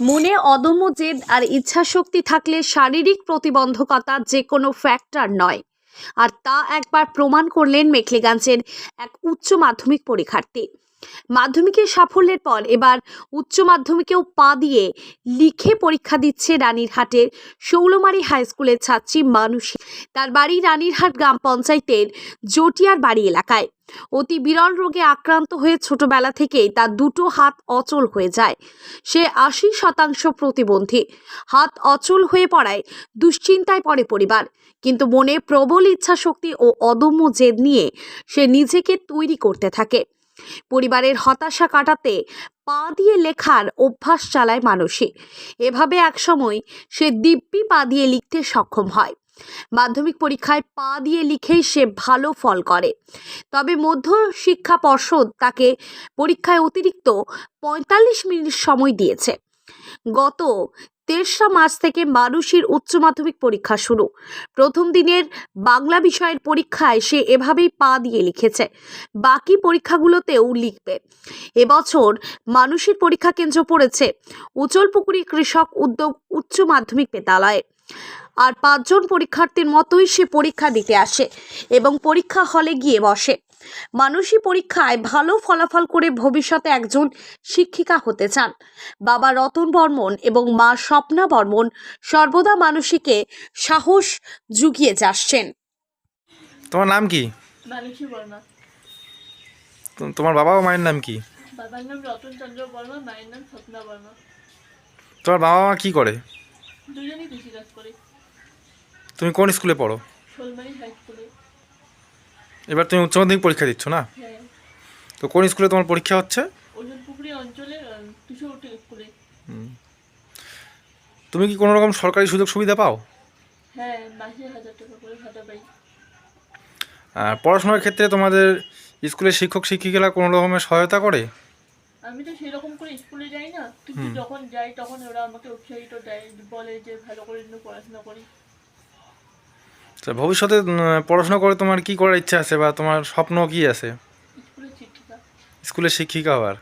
মনে অদম্য জেদ আর ইচ্ছাশক্তি থাকলে শারীরিক প্রতিবন্ধকতা যে কোনো ফ্যাক্টর নয়। আর তা একবার প্রমাণ করলেন মেখলিগঞ্জের এক উচ্চ মাধ্যমিক পরীক্ষার্থী। মাধ্যমিকের সাফল্যের পর এবার উচ্চ মাধ্যমিকেও পা দিয়ে লিখে পরীক্ষা দিচ্ছে রানীরহাটের শৌলমারি হাই স্কুলের ছাত্রী মানুষী। তার বাড়ি রানীরহাট গ্রাম পঞ্চায়েতের জটিয়ার বাড়ি এলাকায়। অতি বিরল রোগে আক্রান্ত হয়ে ছোটবেলা থেকেই তার দুটো হাত অচল হয়ে যায়। সে আশি শতাংশ প্রতিবন্ধী। হাত অচল হয়ে পড়ায় দুশ্চিন্তায় পড়ে পরিবার। কিন্তু মনে প্রবল ইচ্ছাশক্তি ও অদম্য জেদ নিয়ে সে নিজেকে তৈরি করতে থাকে। পরিবারের হতাশা কাটাতে পা দিয়ে লেখার অভ্যাস চালায় মানুষে এভাবে একসময় সে দিব্যি পা দিয়ে লিখতে সক্ষম হয়। মাধ্যমিক পরীক্ষায় পা দিয়ে লিখেই সে ভালো ফল করে। তবে মধ্য শিক্ষা পর্ষদ তাকে পরীক্ষায় অতিরিক্ত পঁয়তাল্লিশ মিনিট সময় দিয়েছে। গত তেসরা মার্চ থেকে মানুষের উচ্চ মাধ্যমিক পরীক্ষা শুরু। প্রথম দিনের বাংলা বিষয়ের পরীক্ষায় সে এভাবেই পা দিয়ে লিখেছে। বাকি পরীক্ষাগুলোতেও লিখবে। এবছর মানুষের পরীক্ষা কেন্দ্র পড়েছে উচলপুকুরি কৃষক উদ্যোগ উচ্চ মাধ্যমিক বিদ্যালয়ে। আর পাঁচজন পরীক্ষার্থীর মতোই সে পরীক্ষা দিতে আসে এবং পরীক্ষা হলে গিয়ে বসে। মানুষই পরীক্ষায় ভালো ফলাফল করে ভবিষ্যতে একজন শিক্ষিকা হতে চান। বাবা রতন বর্মন এবং মা স্বপ্না বর্মন সর্বদা মানুষীকে সাহস জুগিয়ে যাচ্ছেন। তোমার নাম কি? বর্মা। তোমার বাবা ও মায়ের নাম কি? বাবার নাম রতন চন্দ্র বর্মা মায়ের নাম স্বপ্না বর্মা। তোমার বাবা মা কি করে? দুজনেই কৃষিকাজ করে। তুমি কোন স্কুলে পড়ো? শোলমারি হাই স্কুলে। এবার তুমি উচ্চ মাধ্যমিক পরীক্ষা দিচ্ছ না? হ্যাঁ। তো কোন স্কুলে তোমার পরীক্ষা হচ্ছে? তুমি কি কোনো রকম সরকারি সুযোগ সুবিধা পাও? হ্যাঁ আর পড়াশোনার ক্ষেত্রে তোমাদের স্কুলের শিক্ষক শিক্ষিকারা কোনো রকমের সহায়তা করে? আমি তো সেরকম করে স্কুলে যাই না। কিন্তু যখন যাই তখন ওরা আমাকে উৎসাহিত দেয় বলে যে ভালো করে পড়াশোনা করি। তা ভবিষ্যতে পড়াশোনা করে তোমার কি করার ইচ্ছা আছে বা তোমার স্বপ্ন কি আছে? স্কুলের স্কুলের শিক্ষিকা হওয়ার?